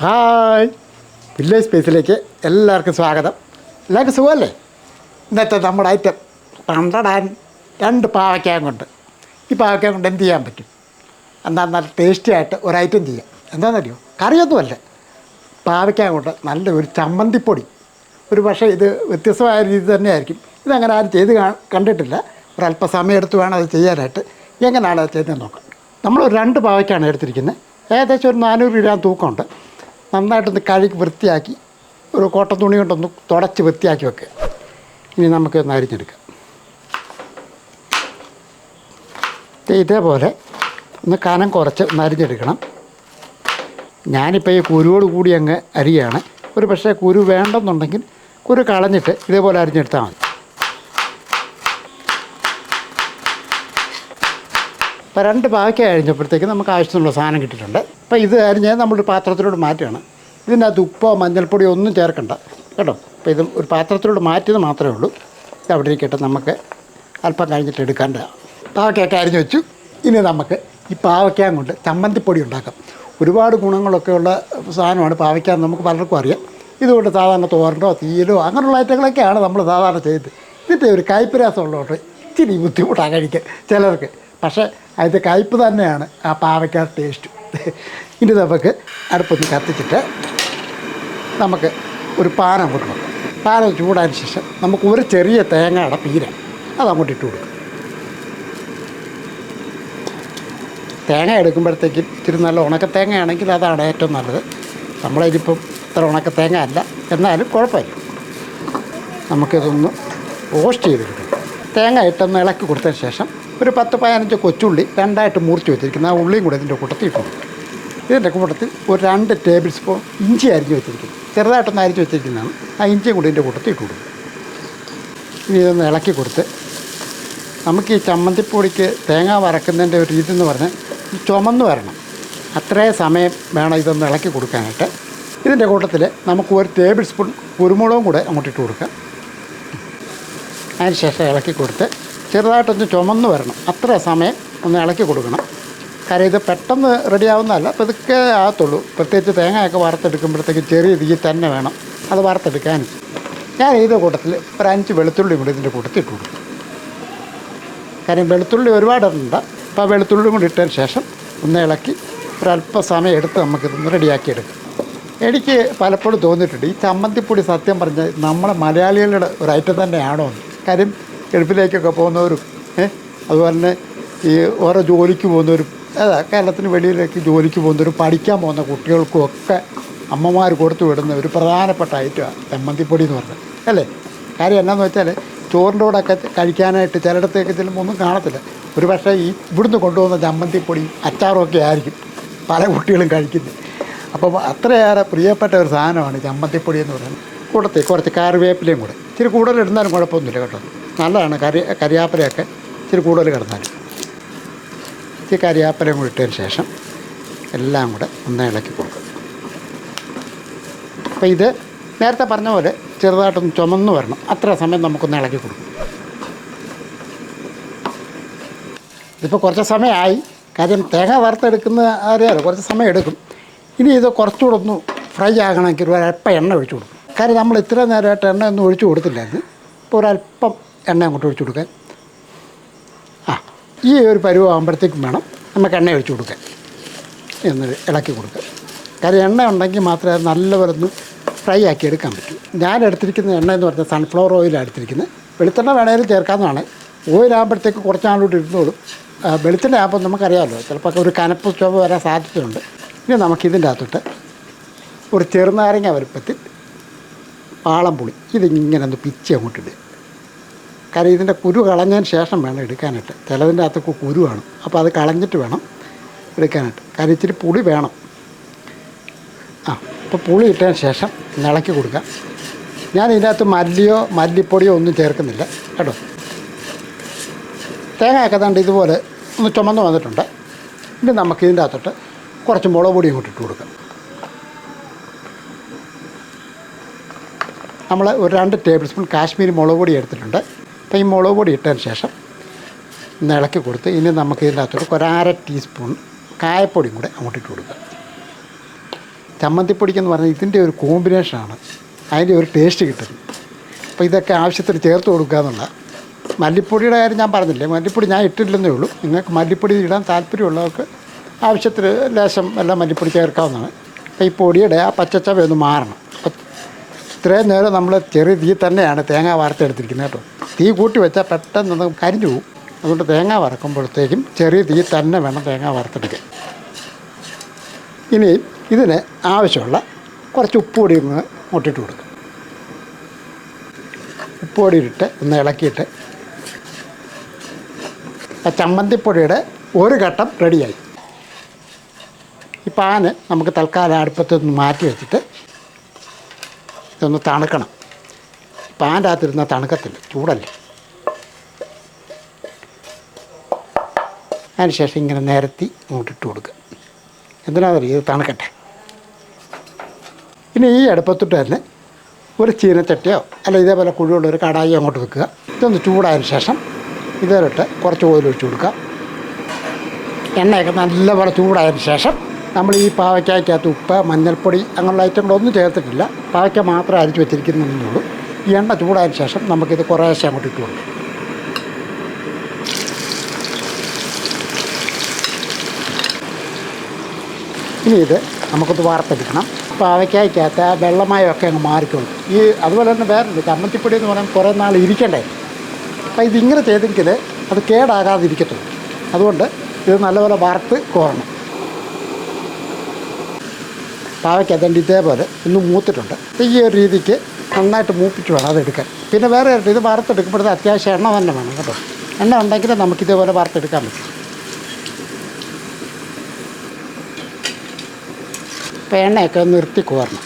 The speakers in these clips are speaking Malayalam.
ഹായ്. വില്ലേജ് സ്പേസിലേക്ക് എല്ലാവർക്കും സ്വാഗതം. എല്ലാവർക്കും സുഖമല്ലേ? ഇന്നത്തെ നമ്മുടെ ഐറ്റം പണ്ടടാൻ രണ്ട് പാവയ്ക്കാൻ കൊണ്ട്. ഈ പാവയ്ക്കാൻ കൊണ്ട് എന്ത് ചെയ്യാൻ പറ്റും? എന്താ നല്ല ടേസ്റ്റി ആയിട്ട് ഒരു ഐറ്റം ചെയ്യാം. എന്താണെന്നറിയോ കറിയൊന്നുമല്ല. പാവയ്ക്കാൻ കൊണ്ട് നല്ല ഒരു ചമ്മന്തിപ്പൊടി. ഒരു പക്ഷേ ഇത് വ്യത്യസ്തമായ രീതി തന്നെയായിരിക്കും. ഇതങ്ങനെ ആരും ചെയ്ത് കണ്ടിട്ടില്ല. ഒരല്പം സമയം എടുത്ത് വേണം അത് ചെയ്യാനായിട്ട്. എങ്ങനെയാണ് അത് ചെയ്യുന്നത് നോക്കാം. നമ്മൾ രണ്ട് പാവയ്ക്കാണ് എടുത്തിരിക്കുന്നത്. ഏകദേശം ഒരു നാനൂറ് ഗ്രാം തൂക്കമുണ്ട്. നന്നായിട്ടൊന്ന് കഴുകി വൃത്തിയാക്കി ഒരു കോട്ട തുണി കൊണ്ടൊന്ന് തുടച്ച് വൃത്തിയാക്കി വെക്കുക ഇനി നമുക്ക് ഒന്ന് അരിഞ്ഞെടുക്കാം. ഇതേപോലെ ഒന്ന് കനം കുറച്ച് ഒന്ന് അരിഞ്ഞെടുക്കണം. ഞാനിപ്പോൾ ഈ കുരുവോട് കൂടി അങ്ങ് അരിയാണ്. ഒരു പക്ഷേ കുരു വേണ്ടെന്നുണ്ടെങ്കിൽ കുരു കളഞ്ഞിട്ട് ഇതേപോലെ അരിഞ്ഞെടുത്താൽ മതി. അപ്പോൾ രണ്ട് ബാക്കി അരിഞ്ഞപ്പോഴത്തേക്ക് നമുക്ക് ആവശ്യത്തിനുള്ള സാധനം കിട്ടിയിട്ടുണ്ട്. അപ്പോൾ ഇത് അരിഞ്ഞ് നമ്മളൊരു പാത്രത്തിലോട്ട് മാറ്റുകയാണ്. ഇതിനകത്ത് ഉപ്പോ മഞ്ഞൾപ്പൊടിയോ ഒന്നും ചേർക്കണ്ട. കേട്ടോ? അപ്പോൾ ഇത് ഒരു പാത്രത്തിലോട്ട് മാറ്റിയത് മാത്രമേ ഉള്ളൂ. ഇത് അവിടെ ഇരിക്കട്ടെ നമുക്ക് അല്പം കഴിഞ്ഞിട്ട് എടുക്കേണ്ട പാവയ്ക്കൊക്കെ അരിഞ്ഞ് വെച്ചു. ഇനി നമുക്ക് ഈ പാവയ്ക്കാൻ കൊണ്ട് ചമ്മന്തിപ്പൊടി ഉണ്ടാക്കാം. ഒരുപാട് ഗുണങ്ങളൊക്കെ ഉള്ള സാധനമാണ് പാവയ്ക്കാൻ നമുക്ക് പലർക്കും അറിയാം. ഇതുകൊണ്ട് സാധാരണ തോരനോ തീരോ അങ്ങനെയുള്ള ഐറ്റങ്ങളൊക്കെയാണ് നമ്മൾ സാധാരണ ചെയ്ത് ഇതിന്റെ ഒരു കയ്പ്പ് രസം ഉള്ളതുകൊണ്ട് ഇച്ചിരി ബുദ്ധിമുട്ടാണ് കഴിക്കാൻ ചിലർക്ക്. പക്ഷേ അതിന്റെ കയ്പ് തന്നെയാണ് ആ പാവയ്ക്ക ടേസ്റ്റ് ഇനി നമുക്ക് അടുപ്പൊന്ന് കത്തിച്ചിട്ട് നമുക്ക് ഒരു പാനം അങ്ങോട്ട് വെക്കാം. പാനം ചൂടായതിന് ശേഷം നമുക്ക് ഒരു ചെറിയ തേങ്ങയുടെ പീര അത് അങ്ങോട്ട് ഇട്ട് കൊടുക്കും. തേങ്ങ എടുക്കുമ്പോഴത്തേക്ക് ഇത്തിരി നല്ല ഉണക്ക തേങ്ങയാണെങ്കിൽ അതാണ് ഏറ്റവും നല്ലത്. നമ്മളിതിപ്പം ഇത്ര ഉണക്ക തേങ്ങ അല്ല. എന്നാലും കുഴപ്പമില്ല. നമുക്കിതൊന്ന് റോസ്റ്റ് ചെയ്തെടുക്കണം തേങ്ങ ഇട്ടൊന്ന് ഇളക്കി കൊടുത്തതിന് ശേഷം ഒരു പത്ത് പതിനഞ്ച് കൊച്ചുള്ളി രണ്ടായിട്ട് മുറിച്ച് വെച്ചിരിക്കുന്നത് ആ ഉള്ളിയും കൂടെ ഇതിന്റെ കൂട്ടത്തിൽ ഇട്ടു ഇതിന്റെ കൂട്ടത്തിൽ ഒരു രണ്ട് ടേബിൾ സ്പൂൺ ഇഞ്ചി അരിഞ്ഞ് വെച്ചിരിക്കുന്നു. ചെറുതായിട്ടൊന്ന് അരിഞ്ഞ് വെച്ചിരിക്കുന്നതാണ്. ആ ഇഞ്ചിയും കൂടി ഇതിന്റെ കൂട്ടത്തിൽ ഇട്ട് കൊടുക്കും ഇനി ഇതൊന്ന് ഇളക്കി കൊടുത്ത് നമുക്ക് ഈ ചമ്മന്തിപ്പൊടിക്ക് തേങ്ങ വറക്കുന്നതിന്റെ ഒരു രീതി എന്ന് പറഞ്ഞാൽ ഈ ചുമന്ന് വരണം. അത്രയും സമയം വേണം ഇതൊന്ന് ഇളക്കി കൊടുക്കാനായിട്ട്. ഇതിന്റെ കൂട്ടത്തിൽ നമുക്ക് ഒരു ടേബിൾ സ്പൂൺ കുരുമുളകും കൂടെ അങ്ങോട്ട് ഇട്ട് കൊടുക്കാം. അതിന് ശേഷം ഇളക്കി കൊടുത്ത് ചെറുതായിട്ടൊന്ന് ചുമന്ന് വരണം. അത്ര സമയം ഒന്ന് ഇളക്കി കൊടുക്കണം. കാര്യം ഇത് പെട്ടെന്ന് റെഡിയാവുന്നതല്ല. പതുക്കെ ആകത്തുള്ളൂ. പ്രത്യേകിച്ച് തേങ്ങയൊക്കെ വറുത്തെടുക്കുമ്പോഴത്തേക്ക് ചെറിയ തീ തന്നെ വേണം. അത് വറുത്തെടുക്കാൻ. ഞാൻ ഇത് കൂട്ടത്തിൽ ഒരു അഞ്ച് വെളുത്തുള്ളി കൂടി ഇതിന്റെ കൂട്ടത്തിൽ ഇട്ട് കൊടുക്കും. കാര്യം വെളുത്തുള്ളി ഒരുപാടുണ്ട് അപ്പോൾ ആ വെളുത്തുള്ളി കൂടി ഇട്ടതിന് ശേഷം ഒന്ന് ഇളക്കി ഒരല്പ സമയം എടുത്ത് നമുക്കിതൊന്ന് റെഡിയാക്കി എടുക്കാം. എനിക്ക് പലപ്പോഴും തോന്നിയിട്ടുണ്ട് ഈ ചമ്മന്തിപ്പൊടി സത്യം പറഞ്ഞാൽ നമ്മളെ മലയാളികളുടെ ഒരു ഐറ്റം തന്നെയാണോ കാര്യം ഗൾഫിലേക്കൊക്കെ പോകുന്നവരും അതുപോലെ തന്നെ ഈ ഓരോ ജോലിക്ക് പോകുന്നവരും അതാ കേരളത്തിന് വെളിയിലേക്ക് ജോലിക്ക് പോകുന്നവരും പഠിക്കാൻ പോകുന്ന കുട്ടികൾക്കും ഒക്കെ അമ്മമാർ കൊടുത്തു വിടുന്ന ഒരു പ്രധാനപ്പെട്ട ഐറ്റമാണ് ചമ്മന്തിപ്പൊടി എന്ന് പറഞ്ഞത്. അല്ലേ? കാര്യം എന്നാന്ന് വെച്ചാൽ ചോറിന്റെ കൂടെ ഒക്കെ കഴിക്കാനായിട്ട് ചിലയിടത്തേക്ക് ചെല്ലുമ്പോൾ ഒന്നും കാണത്തില്ല. ഒരു പക്ഷേ ഈ ഇവിടുന്ന് കൊണ്ടുപോകുന്ന ചമ്മന്തിപ്പൊടി അച്ചാറൊക്കെ ആയിരിക്കും പല കുട്ടികളും കഴിക്കുന്നത് അപ്പം അത്രയേറെ പ്രിയപ്പെട്ട ഒരു സാധനമാണ് ചമ്മന്തിപ്പൊടി എന്ന് പറയുന്നത്. കൂടത്തിൽ കുറച്ച് കറിവേപ്പിലയും കൂടെ. ഇച്ചിരി കൂടുതൽ ഇടുന്നാലും കുഴപ്പമൊന്നുമില്ല കേട്ടോ. നല്ലതാണ്. കരി കരിയാപ്പലയൊക്കെ ഇച്ചിരി കൂടുതൽ കിടന്നാൽ. ഇച്ചിരി കരിയാപ്പലയും കൂടി ഇട്ടതിന് ശേഷം എല്ലാം കൂടെ ഒന്ന് ഇളക്കി കൊടുക്കും. അപ്പോൾ ഇത് നേരത്തെ പറഞ്ഞ പോലെ ചെറുതായിട്ടൊന്ന് ചുമന്നു വരണം. അത്ര സമയം നമുക്കൊന്ന് ഇളക്കി കൊടുക്കും. ഇതിപ്പോൾ കുറച്ച് സമയമായി. കാര്യം തേങ്ങ വറുത്തെടുക്കുന്ന അറിയാമല്ലോ കുറച്ച് സമയം എടുക്കും. ഇനി ഇത് കുറച്ചുകൂടെ ഒന്ന് ഫ്രൈ ആകണമെങ്കിൽ ഒരല്പം എണ്ണ ഒഴിച്ചു കൊടുക്കും. കാര്യം നമ്മൾ ഇത്ര നേരമായിട്ട് എണ്ണ ഒന്നും ഒഴിച്ചു കൊടുത്തില്ലായിരുന്നു ഇപ്പോൾ ഒരല്പം എണ്ണ അങ്ങോട്ട് ഒഴിച്ചു കൊടുക്കാൻ. ആ ഈ ഒരു പരുവാകുമ്പോഴത്തേക്കും വേണം നമുക്ക് എണ്ണ ഒഴിച്ചു കൊടുക്കാൻ. എന്നിട്ട് ഇളക്കി കൊടുക്കുക. കാര്യം എണ്ണ ഉണ്ടെങ്കിൽ മാത്രമേ അത് നല്ലപോലെ ഒന്ന് ഫ്രൈ ആക്കി എടുക്കാൻ പറ്റൂ. ഞാൻ എടുത്തിരിക്കുന്ന എണ്ണ എന്ന് പറഞ്ഞാൽ സൺഫ്ലവർ ഓയിലാണ് എടുത്തിരിക്കുന്നത്. വെളുത്തെണ്ണ വേണമെങ്കിലും ചേർക്കാവുന്നതാണ്. ഓയിലാകുമ്പോഴത്തേക്ക് കുറച്ച് നാളോട്ട് ഇരുന്നോളും. വെളുത്തെണ്ണ ആകുമ്പോൾ നമുക്കറിയാമല്ലോ ചിലപ്പോൾ ഒരു കനപ്പ് ചുവ വരാൻ സാധ്യതയുണ്ട്. ഇനി നമുക്കിതിന്റെ അകത്തോട്ട് ഒരു ചെറുനാരങ്ങ വലുപ്പത്തിൽ പാളംപുളി ഇതിങ്ങനെ ഒന്ന് പിച്ചി അങ്ങോട്ട് ഇടുക. കാര്യം ഇതിന്റെ കുരു കളഞ്ഞതിന് ശേഷം വേണം എടുക്കാനായിട്ട്. ചിലതിന്റെ അകത്തൊക്കെ കുരു വേണം. അപ്പോൾ അത് കളഞ്ഞിട്ട് വേണം എടുക്കാനായിട്ട്. കാര്യം ഇച്ചിരി പുളി വേണം. ആ അപ്പോൾ പുളി ഇട്ടതിന് ശേഷം ഇളക്കി കൊടുക്കുക ഞാൻ ഇതിനകത്ത് മല്ലിയോ മല്ലിപ്പൊടിയോ ഒന്നും ചേർക്കുന്നില്ല. കേട്ടോ. തേങ്ങയൊക്കെ തണ്ട് ഇതുപോലെ ഒന്ന് ചുമന്ന് വന്നിട്ടുണ്ട്. ഇനി നമുക്ക് ഇതിന്റെ അകത്തോട്ട് കുറച്ച് മുളക് പൊടിയും ഇങ്ങോട്ട് ഇട്ട് കൊടുക്കാം. നമ്മൾ ഒരു രണ്ട് ടേബിൾ സ്പൂൺ കാശ്മീരി മുളക് പൊടി എടുത്തിട്ടുണ്ട്. അപ്പോൾ ഈ മുളക് പൊടി ഇട്ടതിന് ശേഷം ഇളക്കി കൊടുത്ത് ഇനി നമുക്ക് ഇതിന്റെ അകത്തോട്ട് ഒരു അര ടീസ്പൂൺ കായപ്പൊടിയും കൂടെ അങ്ങോട്ട് ഇട്ട് കൊടുക്കുക ചമ്മന്തിപ്പൊടിക്കെന്ന് പറഞ്ഞാൽ ഇതിന്റെ ഒരു കോമ്പിനേഷനാണ്. അതിന്റെ ഒരു ടേസ്റ്റ് കിട്ടുന്നത് അപ്പോൾ ഇതൊക്കെ ആവശ്യത്തിന് ചേർത്ത് കൊടുക്കുക എന്നുള്ള മല്ലിപ്പൊടിയുടെ കാര്യം ഞാൻ പറഞ്ഞില്ലേ? മല്ലിപ്പൊടി ഞാൻ ഇട്ടില്ലെന്നേ ഉള്ളൂ. നിങ്ങൾക്ക് മല്ലിപ്പൊടി ഇടാൻ താല്പര്യമുള്ളവർക്ക് ആവശ്യത്തിന് ലേശം എല്ലാം മല്ലിപ്പൊടി ചേർക്കാവുന്നതാണ്. അപ്പോൾ ഈ പൊടിയുടെ ആ പച്ചച്ചവ ഒന്ന് മാറണം. അപ്പോൾ ഇത്രയും നേരം നമ്മൾ ചെറിയ തീ തന്നെയാണ് തേങ്ങ വാർത്തെടുത്തിരിക്കുന്നത് കേട്ടോ. തീ കൂട്ടി വെച്ചാൽ പെട്ടെന്ന് കരിഞ്ഞു പോകും അതുകൊണ്ട് തേങ്ങ വറക്കുമ്പോഴത്തേക്കും ചെറിയ തീ തന്നെ വേണം തേങ്ങ വറുത്തെടുക്കാൻ ഇനി ഇതിന് ആവശ്യമുള്ള കുറച്ച് ഉപ്പ് പൊടി ഒന്ന് മുട്ടിട്ട് കൊടുക്കും. ഉപ്പ് പൊടി ഇട്ട് ഒന്ന് ഇളക്കിയിട്ട് ആ ചമ്മന്തിപ്പൊടിയുടെ ഒരു ഘട്ടം റെഡിയായി. ഈ പാന് നമുക്ക് തൽക്കാലം അടുപ്പത്ത് നിന്ന് മാറ്റി വെച്ചിട്ട് ഇതൊന്ന് തണുക്കണം. പാന്റെ അകത്തിരുന്ന തണുക്കത്തില്ല ചൂടല്ലേ? അതിനുശേഷം ഇങ്ങനെ നിരത്തി ഇങ്ങോട്ടിട്ട് കൊടുക്കുക. എന്തിനാണെന്നറിയാം ഇത് തണുക്കട്ടെ. ഇനി ഈ അടുപ്പത്തിട്ട് തന്നെ ഒരു ചീനച്ചട്ടിയോ അല്ല ഇതേപോലെ കുഴിയുള്ള ഒരു കടായി അങ്ങോട്ട് വെക്കുക. ഇതൊന്ന് ചൂടായതിനു ശേഷം ഇതേലിട്ട് കുറച്ച് ഓയിൽ ഒഴിച്ച് കൊടുക്കുക. എണ്ണയൊക്കെ നല്ലപോലെ ചൂടായതിനു ശേഷം നമ്മൾ ഈ പാവയ്ക്കകത്ത് ഉപ്പ് മഞ്ഞൾപ്പൊടി അങ്ങനെയുള്ള ഐറ്റങ്ങളൊന്നും ചേർത്തിട്ടില്ല. പാവയ്ക്ക മാത്രം അരിച്ച് ഈ എണ്ണ ചൂടായ ശേഷം നമുക്കിത് കുറേശ്ശെ അങ്ങോട്ട് ഇട്ട് കൊടുക്കും. ഇനി ഇത് നമുക്കൊന്ന് വാർത്തെടുക്കണം. പാവയ്ക്കായ്ക്കകത്ത് ആ വെള്ളമയമൊക്കെ അങ്ങ് മാറിക്കോളും. ഈ അതുപോലെ തന്നെ വേറെ ചമ്മന്തിപ്പൊടി എന്ന് പറയാൻ കുറേ നാൾ ഇരിക്കണ്ടേ? അപ്പോൾ ഇതിങ്ങനെ ചെയ്തെങ്കിൽ അത് കേടാകാതിരിക്കത്തുള്ളൂ. അതുകൊണ്ട് ഇത് നല്ലപോലെ വറുത്ത് കോരണം. പാവയ്ക്ക് അതുകൊണ്ട് ഇതേപോലെ ഇന്ന് മൂത്തിട്ടുണ്ട്. ഈ ഒരു രീതിക്ക് നന്നായിട്ട് മൂപ്പിച്ച് വേണം അതെടുക്കാൻ. പിന്നെ വേറെ ഇത് വറുത്തെടുക്കുമ്പോഴത്തെ അത്യാവശ്യം എണ്ണ തന്നെ വേണം കേട്ടോ. എണ്ണ ഉണ്ടെങ്കിൽ നമുക്ക് ഇതേപോലെ വറുത്തെടുക്കാൻ പറ്റും. അപ്പോൾ എണ്ണയൊക്കെ ഒന്ന് നിർത്തി കോരണം.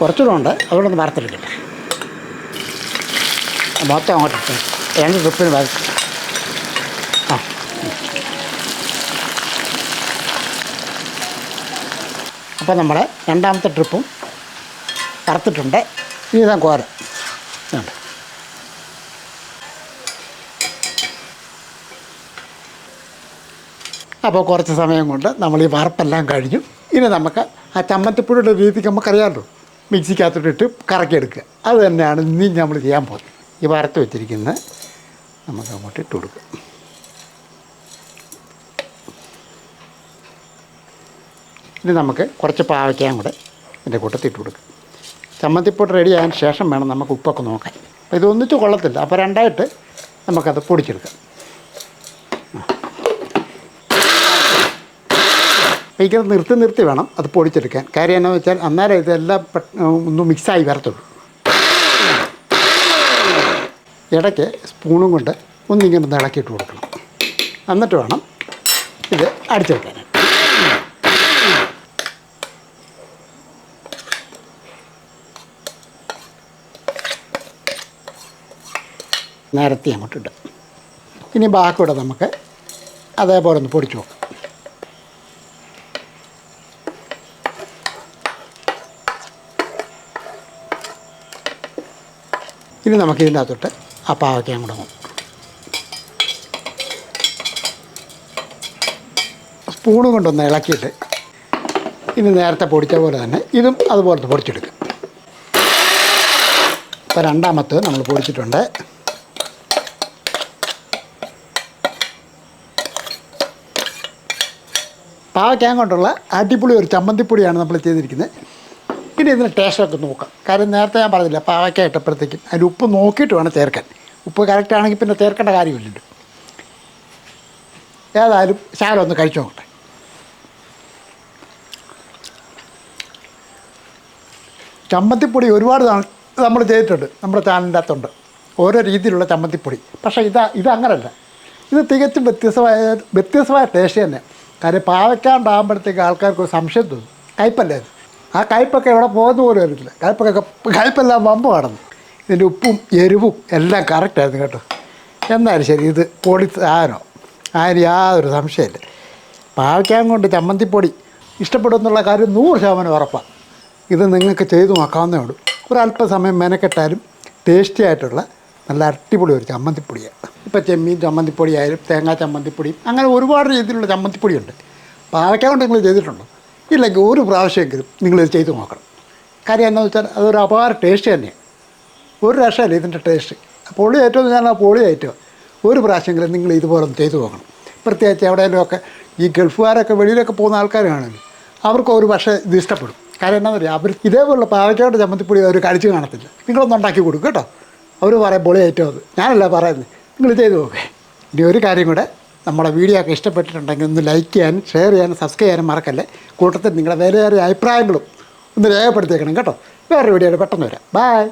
കുറച്ചുകൂടെ ഉണ്ട്. അതുകൊണ്ട് ഒന്ന് വറുത്തെടുക്കട്ടെ മൊത്തം അങ്ങോട്ട് രണ്ട് ട്രിപ്പിന് വറുത്ത്. അപ്പോൾ നമ്മുടെ രണ്ടാമത്തെ ട്രിപ്പും കറുത്തിട്ടുണ്ട്. ഇനി ഇതാ കോര. അപ്പോൾ കുറച്ച് സമയം കൊണ്ട് നമ്മൾ ഈ വറുപ്പെല്ലാം കഴിഞ്ഞു. ഇനി നമുക്ക് ആ ചമ്മന്തിപ്പുഴയുടെ രീതിക്ക് നമുക്കറിയാമല്ലോ. മിക്സിക്കകത്തോട്ടിട്ട് കറക്കിയെടുക്കുക. അത് തന്നെയാണ് ഇനി നമ്മൾ ചെയ്യാൻ പോകുന്നത്. ഈ വറുത്ത് വെച്ചിരിക്കുന്നത് നമുക്ക് അങ്ങോട്ട് ഇട്ട് കൊടുക്കും. ഇനി നമുക്ക് കുറച്ച് പാവയ്ക്കാൻ കൂടെ ഇതിന്റെ കൂട്ടത്തിൽ ഇട്ട് കൊടുക്കും. ചമ്മന്തിപ്പൊട്ട് റെഡി ആയതിന് ശേഷം വേണം നമുക്ക് ഉപ്പൊക്കെ നോക്കാൻ. അപ്പോൾ ഇത് ഒന്നിച്ച് കൊള്ളത്തില്ല. അപ്പോൾ രണ്ടായിട്ട് നമുക്കത് പൊടിച്ചെടുക്കാം. ഇങ്ങനെ നിർത്തി നിർത്തി വേണം അത് പൊടിച്ചെടുക്കാൻ. കാര്യം എന്നാന്ന് വെച്ചാൽ അന്നേരം ഇതെല്ലാം ഒന്ന് മിക്സായി വരത്തുള്ളൂ. ഇടയ്ക്ക് സ്പൂണും കൊണ്ട് ഒന്നിങ്ങനെ ഒന്ന് ഇളക്കിയിട്ട് കൊടുക്കണം. എന്നിട്ട് വേണം ഇത് അടിച്ചെടുക്കാൻ നേരത്തെ അങ്ങോട്ടിട്ട്. ഇനി ബാക്കിയുടെ നമുക്ക് അതേപോലെ ഒന്ന് പൊടിച്ചു നോക്കാം. ഇനി നമുക്ക് ഇതിന്റെ അകത്തോട്ട് ആ പാവയ്ക്കാൻ കൂടെ നോക്കാം സ്പൂണ് കൊണ്ടൊന്ന് ഇളക്കിയിട്ട് ഇനി നേരത്തെ പൊടിച്ച പോലെ തന്നെ ഇതും അതുപോലത്തെ പൊടിച്ചെടുക്കും. ഇപ്പോൾ രണ്ടാമത്തെ നമ്മൾ പൊടിച്ചിട്ടുണ്ട്. പാവയ്ക്കാൻ കൊണ്ടുള്ള അടിപൊളി ഒരു ചമ്മന്തിപ്പൊടിയാണ് നമ്മൾ ചെയ്തിരിക്കുന്നത്. പിന്നെ ഇതിന് ടേസ്റ്റൊക്കെ നോക്കാം. കാര്യം നേരത്തെ ഞാൻ പറഞ്ഞില്ല പാവയ്ക്ക ഇട്ടപ്പോഴത്തേക്കും അതിൽ ഉപ്പ് നോക്കിയിട്ട് വേണം ചേർക്കാൻ. ഉപ്പ് കറക്റ്റ് ആണെങ്കിൽ പിന്നെ ചേർക്കേണ്ട കാര്യമില്ലല്ലോ. ഏതായാലും ശാലം ഒന്ന് കഴിച്ചു നോക്കട്ടെ. ചമ്മന്തിപ്പൊടി ഒരുപാട് നമ്മൾ ചെയ്തിട്ടുണ്ട് നമ്മുടെ ചാനലിന്റെ അകത്തുണ്ട്. ഓരോ രീതിയിലുള്ള ചമ്മന്തിപ്പൊടി. പക്ഷേ ഇതാ അങ്ങനല്ല. ഇത് തികച്ചും വ്യത്യസ്തമായ വ്യത്യസ്തമായ ടേസ്റ്റ് തന്നെ. കാര്യം പാവയ്ക്കാണ്ടാകുമ്പോഴത്തേക്ക് ആൾക്കാർക്ക് ഒരു സംശയം തോന്നും. കയ്പല്ലേ ആ കയ്പൊക്കെ എവിടെ പോകുന്ന പോലും അറിയത്തില്ല. കയ്പൊക്കെ കയ്പെല്ലാം വമ്പ് കടന്നു. ഇതിന്റെ ഉപ്പും എരിവും എല്ലാം കറക്റ്റായിരുന്നു കേട്ടോ. എന്നാലും ശരി ഇത് പൊടി സാധനം? ആരും യാതൊരു സംശയമില്ല. പാവയ്ക്കാൻ കൊണ്ട് ചമ്മന്തിപ്പൊടി ഇഷ്ടപ്പെടുമെന്നുള്ള കാര്യം നൂറ് ശതമാനം ഉറപ്പാണ് ഇത് നിങ്ങൾക്ക് ചെയ്തു നോക്കാവുന്നേ ഉള്ളൂ. ഒരല്പസമയം മെനക്കെട്ടാലും ടേസ്റ്റി ആയിട്ടുള്ള നല്ല അടിപൊളി ഒരു ചമ്മന്തിപ്പൊടിയാണ്. ഇപ്പോൾ ചെമ്മീൻ ചമ്മന്തിപ്പൊടി ആയാലും തേങ്ങാ ചമ്മന്തിപ്പൊടിയും അങ്ങനെ ഒരുപാട് രീതിയിലുള്ള ചമ്മന്തിപ്പൊടിയുണ്ട്. പാവയ്ക്ക കൊണ്ട് നിങ്ങൾ ചെയ്തിട്ടുണ്ടോ? ഇല്ലെങ്കിൽ ഒരു പ്രാവശ്യമെങ്കിലും നിങ്ങളിത് ചെയ്ത് നോക്കണം. കാര്യം എന്താണെന്ന് വെച്ചാൽ അതൊരു അപാര ടേസ്റ്റ് തന്നെയാണ് ഒരു രക്ഷമല്ല ഇതിന്റെ ടേസ്റ്റ് പൊളി ഏറ്റവും ഞാൻ ആ പൊളി ഏറ്റവും ഒരു പ്രാവശ്യമെങ്കിലും നിങ്ങൾ ഇതുപോലെ ചെയ്തു നോക്കണം. പ്രത്യേകിച്ച് എവിടെയെങ്കിലുമൊക്കെ ഈ ഗൾഫുകാരൊക്കെ വെളിയിലൊക്കെ പോകുന്ന ആൾക്കാരാണെങ്കിൽ അവർക്ക് ഒരു പക്ഷേ ഇത് ഇഷ്ടപ്പെടും. കാര്യം എന്താ പറയുക അവർ ഇതേപോലുള്ള പാവയ്ക്കോട്ട് ചമ്മന്തിപ്പൊടി അവർ കഴിച്ച് കാണത്തില്ല. നിങ്ങളൊന്നുണ്ടാക്കി കൊടുക്കും കേട്ടോ. അവർ പറയും പൊളി ഏറ്റവും അത്. ഞാനല്ല പറയുന്നത്. നിങ്ങൾ ചെയ്തു നോക്കേ. ഇനി ഒരു കാര്യം കൂടെ നമ്മുടെ വീഡിയോ ഒക്കെ ഇഷ്ടപ്പെട്ടിട്ടുണ്ടെങ്കിൽ ഒന്ന് ലൈക്ക് ചെയ്യാനും ഷെയർ ചെയ്യാനും സബ്സ്ക്രൈബ് ചെയ്യാനും മറക്കല്ലേ? കൂട്ടത്തിൽ നിങ്ങളുടെ വേറെ വേറെ അഭിപ്രായങ്ങളും ഒന്ന് രേഖപ്പെടുത്തിയേക്കണം കേട്ടോ. വേറെ വീഡിയോയിൽ പെട്ടെന്ന് വരാം. ബൈ